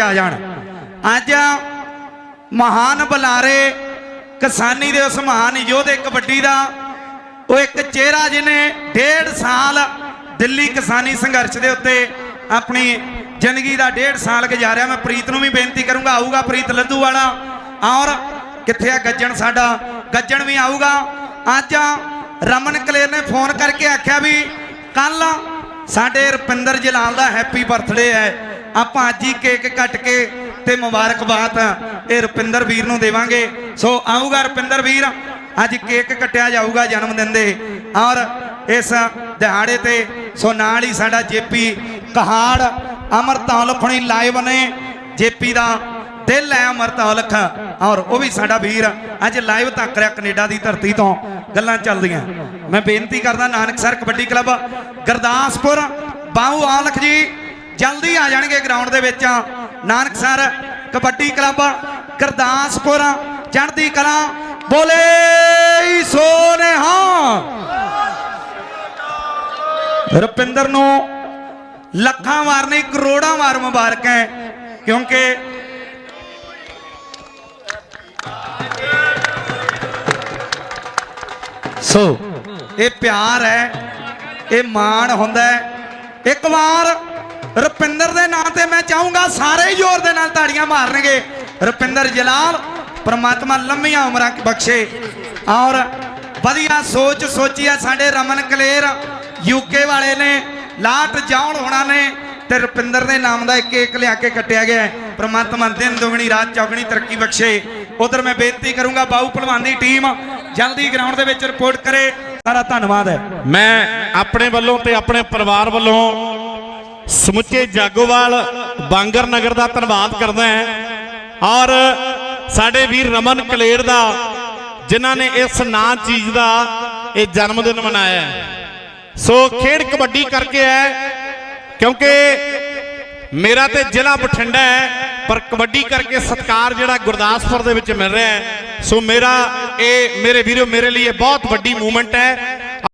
ਆ ਜਾਣ। ਅੱਜ ਮਹਾਨ ਬੁਲਾਰੇ ਕਿਸਾਨੀ ਦੇ ਉਸ ਮਹਾਨ ਯੋਧੇ ਕਬੱਡੀ ਦਾ। ਉਹ ਇੱਕ ਚਿਹਰਾ ਜਿਹਨੇ ਡੇਢ ਸਾਲ ਦਿੱਲੀ ਕਿਸਾਨੀ ਸੰਘਰਸ਼ ਦੇ ਉੱਤੇ ਆਪਣੀ ਜ਼ਿੰਦਗੀ ਦਾ ਡੇਢ ਸਾਲ ਗੁਜ਼ਾਰਿਆ। ਮੈਂ ਪ੍ਰੀਤ ਨੂੰ ਵੀ ਬੇਨਤੀ ਕਰੂੰਗਾ, ਆਊਗਾ ਪ੍ਰੀਤ ਲੱਦੂ ਵਾਲਾ। ਔਰ ਕਿੱਥੇ ਆ ਗੱਜਣ ਸਾਡਾ? ਗੱਜਣ ਵੀ ਆਊਗਾ। ਅੱਜ ਰਮਨ ਕਲੇਰ ਨੇ ਫੋਨ ਕਰਕੇ ਆਖਿਆ ਵੀ ਕੱਲ ਸਾਡੇ ਰੁਪਿੰਦਰ ਜਲਾਲ ਦਾ ਹੈਪੀ ਬਰਥਡੇ ਹੈ। ਆਪਾਂ ਅੱਜ ਹੀ ਕੇਕ ਕੱਟ ਕੇ ਤੇ ਮੁਬਾਰਕਬਾਦ ਇਹ ਰੁਪਿੰਦਰ ਵੀਰ ਨੂੰ ਦੇਵਾਂਗੇ। ਸੋ ਆਊਗਾ ਰੁਪਿੰਦਰ ਵੀਰ, ਅੱਜ ਕੇਕ ਕੱਟਿਆ ਜਾਊਗਾ ਜਨਮ ਦਿਨ ਦੇ। ਔਰ ਇਸ ਦਿਹਾੜੇ ਤੇ, ਸੋ ਨਾਲ ਹੀ ਸਾਡਾ ਜੇਪੀ ਕਹਾੜ, ਅਮਰਤ ਔਲਖਣੀ ਲਾਈਵ ਨੇ। ਜੇਪੀ ਦਾ ਦਿਲ ਹੈ ਅਮਰਤ ਔਲਖ। ਔਰ ਉਹ ਵੀ ਸਾਡਾ ਵੀਰ, ਅੱਜ ਲਾਈਵ ਤੱਕ ਰਿਹਾ ਕੈਨੇਡਾ ਦੀ ਧਰਤੀ ਤੋਂ। ਗੱਲਾਂ ਚੱਲਦੀਆਂ। ਮੈਂ ਬੇਨਤੀ ਕਰਦਾ ਨਾਨਕ ਸਰ ਕਬੱਡੀ ਕਲੱਬ, ਗੁਰਦਾਸਪੁਰ, ਬਾਹੂ ਔਲਖ ਜੀ। ਜਲਦੀ ਆ ਜਾਣਗੇ ਗਰਾਊਂਡ ਦੇ ਵਿੱਚ। ਨਾਨਕਸਰ ਕਬੱਡੀ ਕਲੱਬ, ਗੁਰਦਾਸਪੁਰ, ਚੜ੍ਹਦੀ ਕਲਾ, ਬੋਲੇ ਸੋਨੇ ਹਾਂ ਰੁਪਿੰਦਰ ਨੂੰ ਲੱਖਾਂ ਵਾਰ ਨਹੀਂ, ਕਰੋੜਾਂ ਵਾਰ ਮੁਬਾਰਕਾਂ ਹੈ, ਕਿਉਂਕਿ ਸੋ, ਇਹ ਪਿਆਰ ਹੈ, ਇਹ ਮਾਣ ਹੁੰਦਾ ਹੈ। ਇੱਕ ਵਾਰ ਤੇ ਸਾਰੇ ਜ਼ੋਰ ਦੇ ਨਾਲ ਤਾੜੀਆਂ ਮਾਰਨਗੇ। ਰੁਪਿੰਦਰ ਜਲਾਲ, ਪ੍ਰਮਾਤਮਾ ਲੰਮੀਆਂ ਉਮਰਾਂ ਬਖਸ਼ੇ। ਔਰ ਵਧੀਆ ਸੋਚ ਸੋਚੀ ਆ ਸਾਡੇ ਰਮਨ ਕਲੇਰ ਯੂਕੇ ਵਾਲੇ ਨੇ, ਲਾਟ ਜਾਉਣ ਹੋਣਾ ਨੇ, ਤੇ ਰੁਪਿੰਦਰ ਦੇ ਨਾਮ ਦਾ ਇੱਕ ਕੇਕ ਲਿਆ ਕੇ ਕੱਟਿਆ ਗਿਆ ਹੈ। ਦਿਨ ਦੁਗਣੀ, ਰਾਤ ਚੌਗਣੀ ਤਰੱਕੀ ਬਖਸ਼ੇ। ਉਧਰ ਮੈਂ ਬੇਨਤੀ ਕਰੂੰਗਾ ਬਾਹੂ ਭਲਵਾਨ ਦੀ ਟੀਮ, ਜਲਦੀ ਗਰਾਊਂਡ ਦੇ ਵਿੱਚ ਰਿਪੋਰਟ ਕਰੇ। ਸਾਰਾ ਧੰਨਵਾਦ ਹੈ। ਮੈਂ ਆਪਣੇ ਵੱਲੋਂ ਤੇ ਆਪਣੇ ਪਰਿਵਾਰ ਵੱਲੋਂ ਸਮੁੱਚੇ ਜਾਗੋਵਾਲ ਬਾਂਗਰ ਨਗਰ ਦਾ ਧੰਨਵਾਦ ਕਰਦਾ ਹਾਂ। ਔਰ ਸਾਡੇ ਵੀਰ ਰਮਨ ਕਲੇਰ ਦਾ, ਜਿਨ੍ਹਾਂ ਨੇ ਇਸ ਨਾਂ ਚੀਜ਼ ਦਾ ਇਹ ਜਨਮ ਦਿਨ ਮਨਾਇਆ ਸੋ ਖੇਡ ਕਬੱਡੀ ਕਰਕੇ ਹੈ, ਕਿਉਂਕਿ ਮੇਰਾ ਤੇ ਜ਼ਿਲ੍ਹਾ ਬਠਿੰਡਾ ਹੈ, ਪਰ ਕਬੱਡੀ ਕਰਕੇ ਸਤਕਾਰ ਜਿਹੜਾ ਗੁਰਦਾਸਪੁਰ ਦੇ ਵਿੱਚ ਮਿਲ ਰਿਹਾ ਹੈ। ਸੋ ਮੇਰਾ, ਇਹ ਮੇਰੇ ਵੀਰੋ, ਮੇਰੇ ਲਈ ਇਹ ਬਹੁਤ ਵੱਡੀ ਮੂਵਮੈਂਟ ਹੈ।